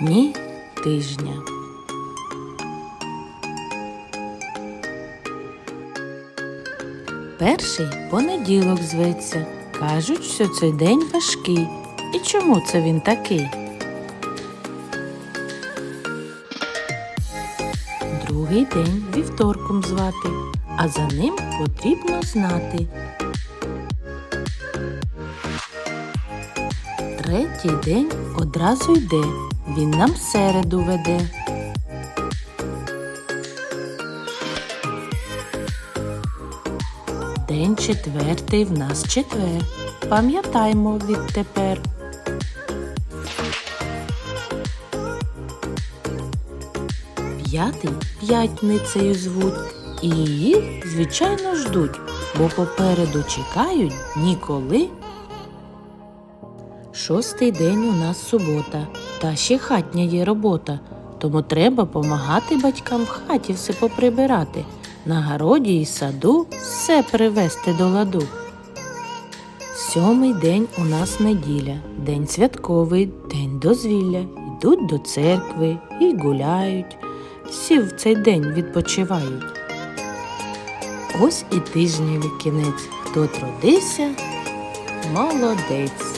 Дні тижня. Перший понеділок зветься. Кажуть, що цей день важкий. І чому це він такий? Другий день вівторком звати, а за ним потрібно знати. Третій день одразу йде, він нам середу веде. День четвертий в нас четвер. Пам'ятаймо відтепер. П'ятий п'ятницею звуть, і її, звичайно, ждуть, бо попереду чекають ніколи. Шостий день у нас субота, та ще хатня є робота, тому треба помагати батькам в хаті все поприбирати, на городі і саду все привести до ладу. Сьомий день у нас неділя, день святковий, день дозвілля. Йдуть до церкви і гуляють. Всі в цей день відпочивають. Ось і тижневі кінець. Хто трудився, молодець.